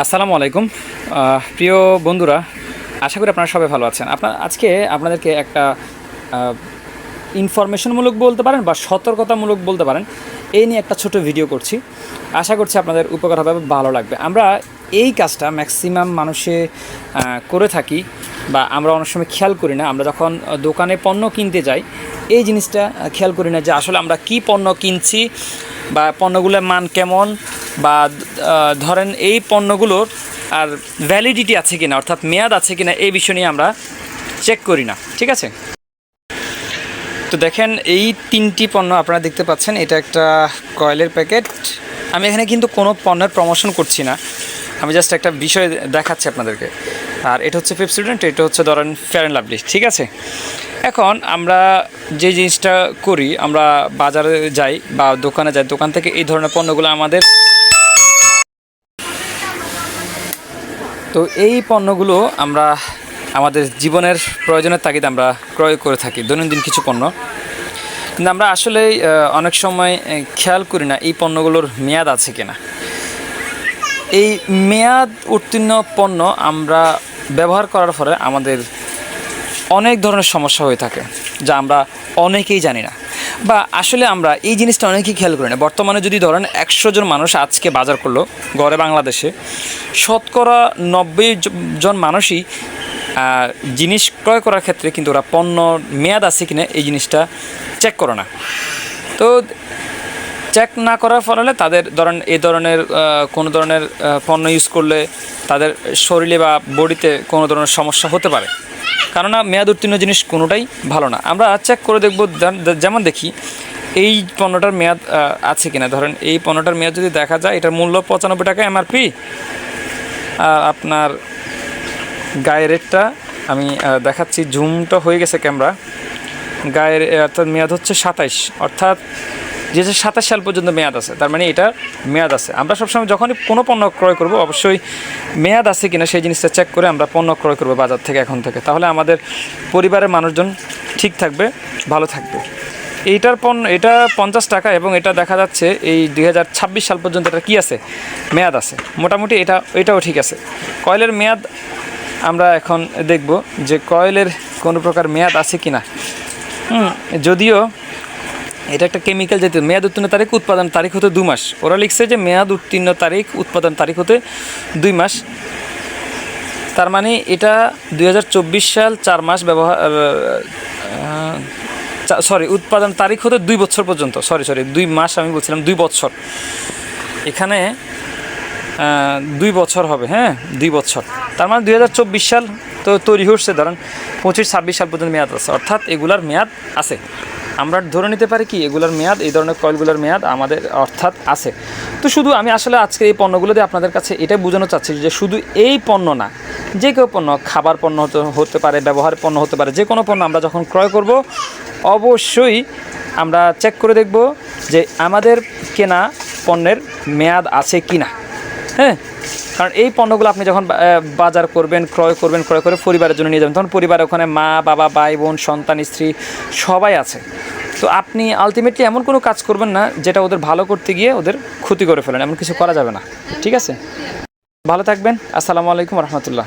আসসালামু আলাইকুম। প্রিয় বন্ধুরা, আশা করি আপনারা সবাই ভালো আছেন। আপনার আজকে আপনাদেরকে একটা ইনফরমেশনমূলক বলতে পারেন বা সতর্কতামূলক বলতে পারেন, এই নিয়ে একটা ছোট ভিডিও করছি। আশা করছি আপনাদের উপকার হবে ভালো লাগবে। আমরা এই কাজটা ম্যাক্সিমাম মানুষে করে থাকি বা আমরা অনেক সময় খেয়াল করি না। আমরা যখন দোকানে পণ্য কিনতে যাই, এই জিনিসটা খেয়াল করি না যে আসলে আমরা কি পণ্য কিনছি বা পণ্যগুলোর মান কেমন বা ধরেন এই পণ্যগুলোর আর ভ্যালিডিটি আছে কিনা, অর্থাৎ মেয়াদ আছে কিনা, এই বিষয় নিয়ে আমরা চেক করি না, ঠিক আছে? তো দেখেন, এই তিনটি পণ্য আপনারা দেখতে পাচ্ছেন, এটা একটা কয়েলের প্যাকেট। আমি এখানে কিন্তু কোনো পণ্যের প্রমোশন করছি না। আমি জাস্ট একটা বিষয় দেখাচ্ছি আপনাদেরকে। আর এটা হচ্ছে পেপসিডেন্ট এটা হচ্ছে ধরেন ফেয়ার অ্যান্ড লাভলি ঠিক আছে? এখন আমরা যে জিনিসটা করি, আমরা বাজারে যাই বা দোকানে যাই, দোকান থেকে এই ধরনের পণ্যগুলো আমাদের তো এই পণ্যগুলো আমরা আমাদের জীবনের প্রয়োজনের তাগিদে আমরা ক্রয় করে থাকি, দৈনন্দিন কিছু পণ্য। কিন্তু আমরা আসলে অনেক সময় খেয়াল করি না এই পণ্যগুলোর মেয়াদ আছে কিনা। এই মেয়াদ উত্তীর্ণ পণ্য আমরা ব্যবহার করার ফলে আমাদের অনেক ধরনের সমস্যা হয়ে থাকে, যা আমরা অনেকেই জানি না। বা আসলে আমরা এই জিনিসটা অনেকেই খেয়াল করি না। বর্তমানে যদি ধরেন একশো জন মানুষ আজকে বাজার করল গড়ে বাংলাদেশে, শতকরা নব্বই জন মানুষই জিনিস ক্রয় করার ক্ষেত্রে কিন্তু ওরা পণ্য মেয়াদ আছে কিনা এই জিনিসটা চেক করে না। তো চেক না করার ফলে তাদের ধরেন এই ধরনের কোনো ধরনের পণ্য ইউজ করলে তাদের শরীরে বা বডিতে কোনো ধরনের সমস্যা হতে পারে। কেননা মেয়াদ উত্তীর্ণ জিনিস কোনোটাই ভালো না। আমরা চেক করে দেখব যেমন দেখি, এই পণ্যটার মেয়াদ আছে কিনা? ধরেন এই পণ্যটার মেয়াদ যদি দেখা যায়, এটার মূল্য পঁচানব্বই টাকা এমআরপি আপনার গায়ের রেটটা আমি দেখাচ্ছি জুমটা হয়ে গেছে ক্যামেরা গায়ের অর্থাৎ মেয়াদ হচ্ছে সাতাইশ। অর্থাৎ যে সাতাশ সাল পর্যন্ত মেয়াদ আছে, তার মানে এটা মেয়াদ আছে। আমরা সবসময় যখনই কোনো পণ্য ক্রয় করব, অবশ্যই মেয়াদ আছে কিনা সেই জিনিসটা চেক করে আমরা পণ্য ক্রয় করব বাজার থেকে এখন থেকে। তাহলে আমাদের পরিবারের মানুষজন ঠিক থাকবে, ভালো থাকবে। এইটার পণ্য, এটা পঞ্চাশ টাকা এবং এটা দেখা যাচ্ছে এই দুই হাজার ছাব্বিশ সাল পর্যন্ত এটা কী আছে? মেয়াদ আছে। মোটামুটি এটা, এটাও ঠিক আছে। কয়েলের মেয়াদ আমরা এখন দেখব যে কয়েলের কোনো প্রকার মেয়াদ আছে কি না যদিও এটা একটা কেমিক্যাল জাতীয়, মেয়াদ উত্তীর্ণ তারিখ, উৎপাদন তারিখ হতে দু মাস। ওরা লিখছে যে মেয়াদ উত্তীর্ণ তারিখ, উৎপাদন তারিখ হতে দুই মাস। তার মানে এটা দুই হাজার চব্বিশ সাল চার মাস ব্যবহার সরি উৎপাদন তারিখ হতে দুই বছর পর্যন্ত। সরি সরি দুই মাস আমি বলছিলাম, দুই বছর। এখানে দুই বছর হবে হ্যাঁ? দুই বছর। তার মানে দুই হাজার চব্বিশ সাল তো তৈরি হচ্ছে, ধরেন পঁচিশ, ছাব্বিশ সাল পর্যন্ত মেয়াদ আছে। অর্থাৎ এগুলার মেয়াদ আছে। আমরা ধরে নিতে পারি কি, এগুলোর মেয়াদ, এই ধরনের কয়েলগুলোর মেয়াদ আমাদের অর্থাৎ আছে। তো শুধু আমি আসলে আজকে এই পণ্যগুলো দিয়ে আপনাদের কাছে এটাই বোঝানো চাচ্ছি যে শুধু এই পণ্য না, যে কেউ পণ্য, খাবার পণ্য হতে পারে, ব্যবহারের পণ্য হতে পারে, যে কোনো পণ্য আমরা যখন ক্রয় করব, অবশ্যই আমরা চেক করে দেখব যে আমাদের কেনা পণ্যের মেয়াদ আছে কি না হ্যাঁ? কারণ এই পণ্যগুলো আপনি যখন বাজার করবেন, ক্রয় করবেন, ক্রয় করে পরিবারের জন্য নিয়ে যাবেন, তখন পরিবারের ওখানে মা, বাবা, ভাই, বোন, সন্তান, স্ত্রী সবাই আছে। তো আপনি আলটিমেটলি এমন কোনো কাজ করবেন না যেটা ওদের ভালো করতে গিয়ে ওদের ক্ষতি করে ফেলেন, এমন কিছু করা যাবে না। ঠিক আছে? ভালো থাকবেন। আসসালামু আলাইকুম রহমতুল্লাহ।